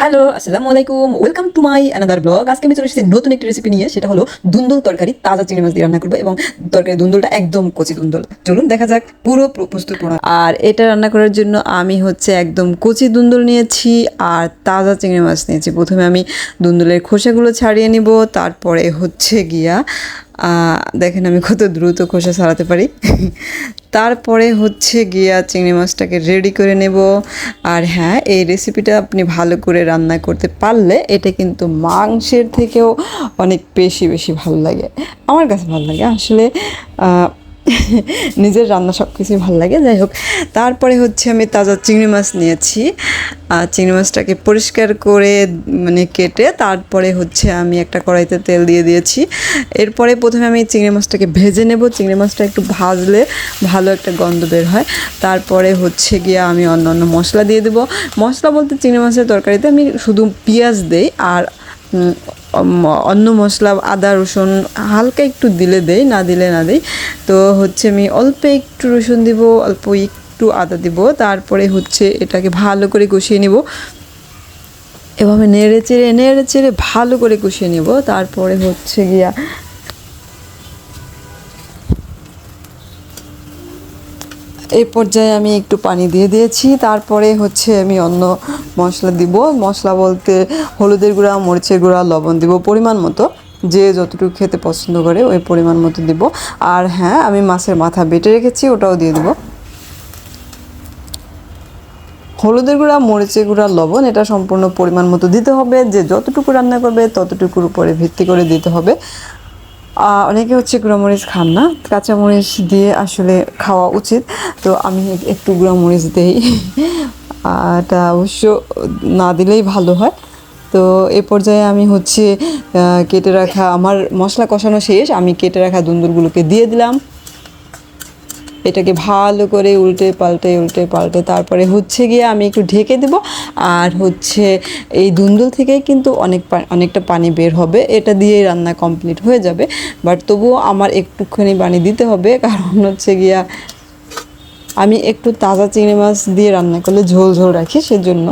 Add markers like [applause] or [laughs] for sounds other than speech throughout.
Hello আসসালামু আলাইকুম welcome to my another blog আজকে আমি চলে এসেছি নতুন একটি রেসিপি নিয়ে, সেটা হলো দুন্দুল তরকারি, তাজা চিংড়ি মাছ দিয়ে রান্না করব এবং তরকারি দুন্দুলটা একদম কচি দুন্দুল। চলুন দেখা যাক, পুরো প্রস্তুত প্রণালী। আর এটা রান্না করার জন্য আমি হচ্ছে একদম কচি দুন্দুল নিয়েছি আর তাজা চিংড়ি মাছ নিয়েছি। প্রথমে আমি দুন্দুলের খোসাগুলো ছাড়িয়ে নিব, তারপরে হচ্ছে গিয়া দেখেন আমি কত দ্রুত খোসা ছাড়াতে পারি। তারপরে হচ্ছে গিয়া চিংড়ি মাছটাকে রেডি করে নেব। আর হ্যাঁ এই রেসিপিটা আপনি ভালো করে রান্না করতে পারলে এটা কিন্তু মাংসের থেকেও অনেক বেশি বেশি ভালো লাগে। আমার কাছে ভালো লাগে। আসলে [laughs] নিজের রান্না সব কিছুই ভালো লাগে, যাই হোক। তারপরে হচ্ছে আমি তাজা চিংড়ি মাছ নিয়েছি। আর চিংড়ি মাছটাকে পরিষ্কার করে মানে কেটে তারপরে হচ্ছে আমি একটা কড়াইতে তেল দিয়ে দিয়েছি। এরপরে প্রথমে আমি চিংড়ি মাছটাকে ভেজে নেব। চিংড়ি মাছটা একটু ভাজলে ভালো একটা গন্ধ বের হয়। তারপরে হচ্ছে গিয়ে আমি অন্য অন্য মশলা দিয়ে দেবো। মশলা বলতে চিংড়ি মাছের তরকারিতে আমি শুধু পেঁয়াজ দেই আর অন্য মশলা, আদা, রসুন হালকা একটু দিলে দেই, না দিলে না দেই। তো হচ্ছে আমি অল্প একটু রসুন দিব, অল্প একটু আদা দিব, তারপরে হচ্ছে এটাকে ভালো করে কষিয়ে নিব। এভাবে নেড়ে চেড়ে নেড়ে চেড়ে ভালো করে কষিয়ে নিব। তারপরে হচ্ছে গিয়া এই পর্যায়ে আমি একটু পানি দিয়ে দিয়েছি। তারপরে হচ্ছে আমি অন্য মশলা দিব। মশলা বলতে হলুদের গুঁড়া, মরিচের গুঁড়া, লবণ দিব পরিমাণ মতো। যে যতটুকু খেতে পছন্দ করে ওই পরিমাণ মতো দিব। আর হ্যাঁ আমি মাছের মাথা বেটে রেখেছি, ওটাও দিয়ে দিব। হলুদের গুঁড়া, মরিচের গুঁড়া, লবণ, এটা সম্পূর্ণ পরিমাণ মতো দিতে হবে। যে যতটুকু রান্না করবে ততটুকুর উপরে ভিত্তি করে দিতে হবে। অনেকে হচ্ছে গুঁড়ামরিচ খান না, কাঁচামরিচ দিয়ে আসলে খাওয়া উচিত। তো আমি একটু গুঁড়ামরিচ দিই। [laughs] এটা অবশ্য না দিলেই ভালো হয়। তো এ পর্যায়ে আমি হচ্ছে কেটে রাখা, আমার মশলা কষানো শেষ, আমি কেটে রাখা দুন্দুরগুলোকে দিয়ে দিলাম। এটাকে ভালো করে উল্টে পাল্টে উল্টে পাল্টে। তারপরে হচ্ছে গিয়ে আমি একটু ঢেকে দেব। আর হচ্ছে এই দুন্দুল থেকেই কিন্তু অনেক অনেকটা পানি বের হবে। এটা দিয়ে রান্না কমপ্লিট হয়ে যাবে। বাট তবুও আমার একটুখানি পানি দিতে হবে। কারণ হচ্ছে গিয়া আমি একটু তাজা চিংড়ি মাছ দিয়ে রান্না করলে ঝোল ঝোল রাখি সেজন্য।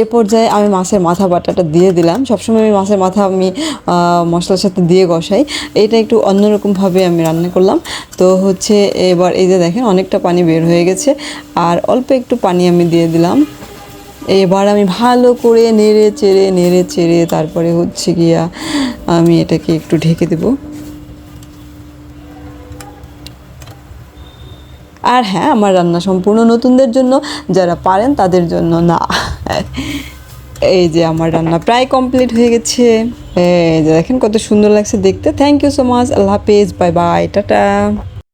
এ পর্যায়ে আমি মাছের মাথা বাটাটা দিয়ে দিলাম। সবসময় আমি মাছের মাথা আমি মশলার সাথে দিয়ে বসাই এটা একটু অন্যরকমভাবে আমি রান্না করলাম। তো হচ্ছে এবার এই যে দেখেন, অনেকটা পানি বের হয়ে গেছে। আর অল্প একটু পানি আমি দিয়ে দিলাম। এবার আমি ভালো করে নেড়ে চেড়ে নেড়ে চেড়ে তারপরে হচ্ছে গিয়া আমি এটাকে একটু ঢেকে দেবো। আর হ্যাঁ আমার রান্না সম্পূর্ণ নতুনদের জন্য, যারা পারেন তাদের জন্য না। এই যে আমার রান্না প্রায় কমপ্লিট হয়ে গেছে। এই যে দেখেন কত সুন্দর লাগছে দেখতে। থ্যাংক ইউ সো মাচ আল্লাহ হাফেজ বাই বাই টাটা।